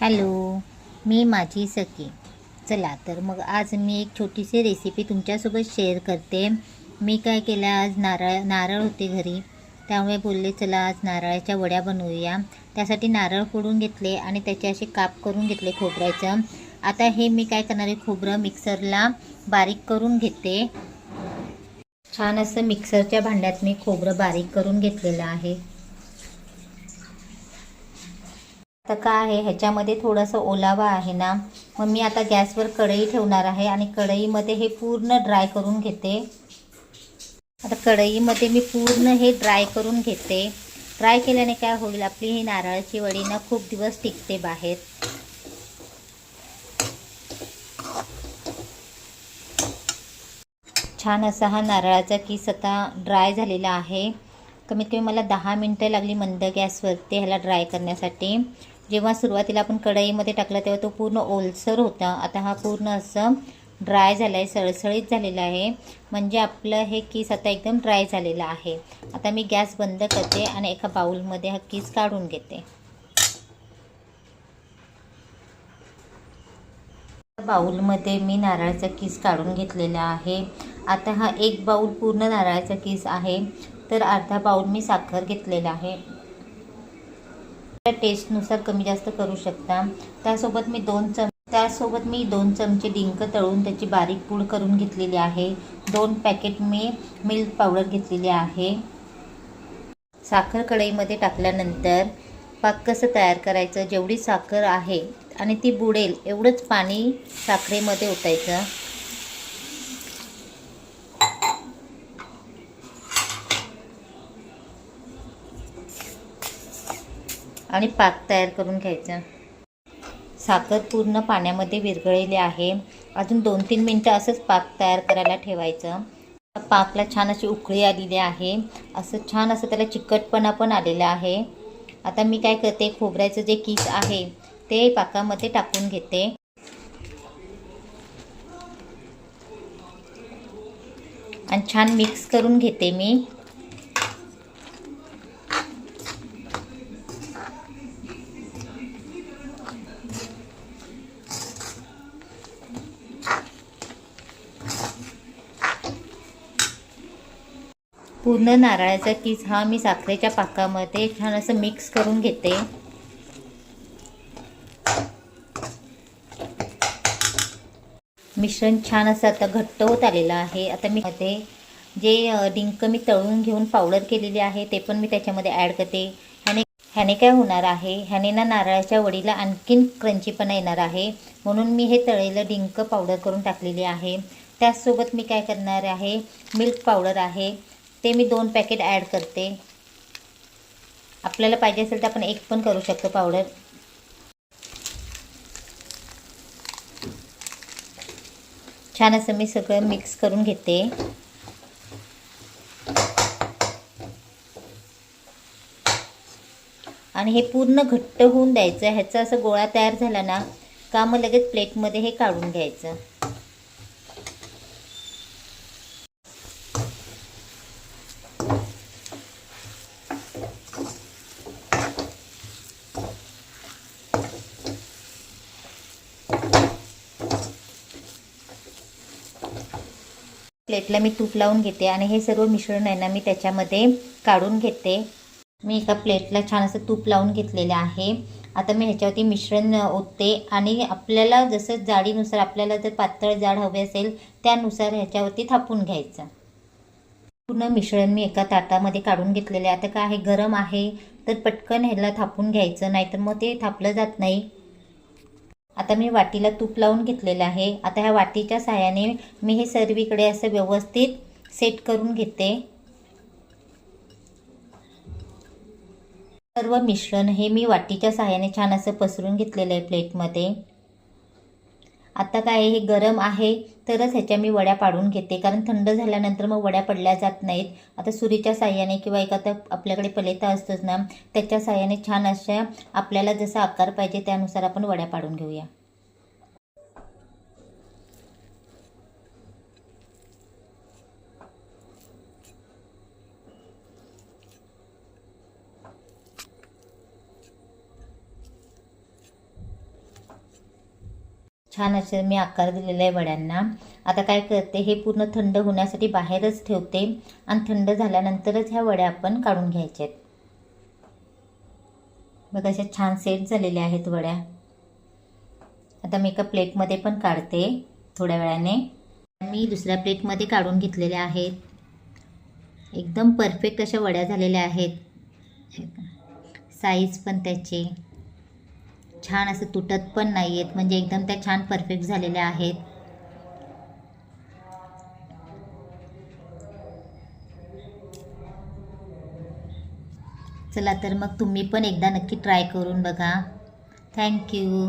Hello मी माझी सखी. चला तर मग आज मी एक छोटीशी रेसिपी तुमच्यासोबत शेअर करते. मी काय केलं आज नारळ नारळ होते घरी. त्यामुळे बोलले चला आज नारळाच्या वड्या बनवूया. त्यासाठी नारळ फोडून घेतले आणि त्याचे असे काप करून घेतले खोबऱ्याचं. आता हे मी काय करणार आहे खोबरं मिक्सरला बारीक करून घेते. छान असं मिक्सरच्या भांड्यात मी खोबरं बारीक करून घेतलेलं आहे. तर काय आहे. ह्याच्यामध्ये थोडासा ओलावा आहे ना. मग मी आता गॅसवर कढई ठेवणार आहे आणि कढईमध्ये हे पूर्ण ड्राय करून घेते. आता कढईमध्ये मी पूर्ण हे ड्राय करून घेते. ड्राय केल्याने काय होईल? आपली ही नारळाची वडी ना खूप दिवस टिकते बाहेर. छान असा हा नारळाचा किस आता ड्राय झालेला आहे. कमीत कमी मला दहा मिनटं लागली मंद गॅसवरती ह्याला ड्राय करण्यासाठी. जेव्हा सुरुवातीला आपण कढईमध्ये टाकला तेव्हा तो पूर्ण ओलसर होता. आता हा पूर्ण असं ड्राय झाला आहे सळसळीत झालेला आहे. म्हणजे आपलं हे किस आता एकदम ड्राय झालेलं आहे. आता मी गॅस बंद करते आणि एका बाऊलमध्ये हा किस काढून घेते. बाऊलमध्ये मी नारळाचा किस काढून घेतलेला आहे. आता हा एक बाऊल पूर्ण नारळाचा किस आहे. तर अर्धा बाऊल मी साखर घेतलेला आहे. टेस्टनुसार कमी जास्त करू शकता. त्यासोबत मी दोन चम त्यासोबत मी दोन चमचे डिंक तळून त्याची बारीक पूड करून घेतलेली आहे. दोन पॅकेट मी मिल्क पावडर घेतलेली आहे. साखर कढईमध्ये टाकल्यानंतर पाक कसं तयार करायचं जेवढी साखर आहे आणि ती बुडेल एवढंच पाणी साखरेमध्ये ओतायचं. आणि पाक तयार करून घ्यायचं. साखर पूर्ण पाण्यामध्ये विरघळलेली आहे. अजून दोन तीन मिनटं असंच पाक तयार करायला ठेवायचं. पाकला छान अशी उकळी आलेली आहे. असं छान असं त्याला चिकटपणा पण आलेला आहे. आता मी काय करते खोबऱ्याचं जे किस आहे ते पाकामध्ये टाकून घेते. आणि छान मिक्स करून घेते मी. पूर्ण नारळाचा किस हा मी साखरेच्या पाकामध्ये छान असं मिक्स करून घेते. मिश्रण छान असं आता घट्ट होत आलेलं आहे. आता मी मध्ये जे डिंक मी तळून घेऊन पावडर केलेली आहे ते पण मी त्याच्यामध्ये ॲड करते. ह्याने ह्याने काय होणार आहे? ह्याने ना नारळाच्या वडीला आणखीन क्रंचीपणा येणार आहे. म्हणून मी हे तळलेलं डिंक पावडर करून टाकलेली आहे. त्याचसोबत मी काय करणार आहे? मिल्क पावडर आहे. ते मी दोन पॅकेट ॲड करते. आपल्याला पाहिजे असेल तर आपण एक पण करू शकतो पावडर छान असं मी सगळं मिक्स करून घेते. आणि हे पूर्ण घट्ट होऊन द्यायचं. ह्याचा असं गोळा तयार झाला ना का मग लगेच प्लेटमध्ये हे काढून घ्यायचं. प्लेटला मी तूप लावून घेते आणि हे सर्व मिश्रण आहे ना मी त्याच्यामध्ये काढून घेते. मी एका प्लेटला छान असं तूप लावून घेतलेलं आहे. आता मी ह्याच्यावरती मिश्रण ओतते आणि आपल्याला जसं जाडीनुसार आपल्याला जर पातळ जाड हवे असेल त्यानुसार ह्याच्यावरती थापून घ्यायचं. पूर्ण मिश्रण मी एका ताटामध्ये काढून घेतलेलं आहे. आता काय आहे गरम आहे तर पटकन ह्याला थापून घ्यायचं नाहीतर मग ते थापलं जात नाही. आता मी वाटीला तूप लावून घेतलेलं आहे. आता ह्या वाटीच्या साहाय्याने मी हे सर्वीकडे असं व्यवस्थित सेट करून घेते. सर्व मिश्रण हे मी वाटीच्या साहाय्याने छान असं पसरून घेतलेलं आहे प्लेटमध्ये आता काय हे गरम आहे तरच ह्याच्या मी वड्या पाडून घेते. कारण थंड झाल्यानंतर मग वड्या पडल्या जात नाहीत. आता सुरीच्या साह्याने किंवा एक आता आपल्याकडे पलेता असतोच ना त्याच्या साह्याने छान अशा आपल्याला जसा आकार पाहिजे त्यानुसार आपण वड्या पाडून घेऊया. छान असे मी आकार दिलेला आहे वड्यांना. आता काय करते हे पूर्ण थंड होण्यासाठी बाहेरच ठेवते आणि थंड झाल्यानंतरच ह्या वड्या आपण काढून घ्यायच्या आहेत. बघा अशा छान सेट झालेल्या आहेत वड्या. आता मी एका प्लेटमध्ये पण काढते थोड्या वेळाने. मी दुसऱ्या प्लेटमध्ये काढून घेतलेल्या आहेत. एकदम परफेक्ट अशा वड्या झालेल्या आहेत. साईज पण त्याची. छान असं तुटत पण नाही आहेत म्हणजे एकदम त्या छान परफेक्ट झालेल्या आहेत. चला तर मग तुम्ही पण एकदा नक्की ट्राय करून बघा. थँक्यू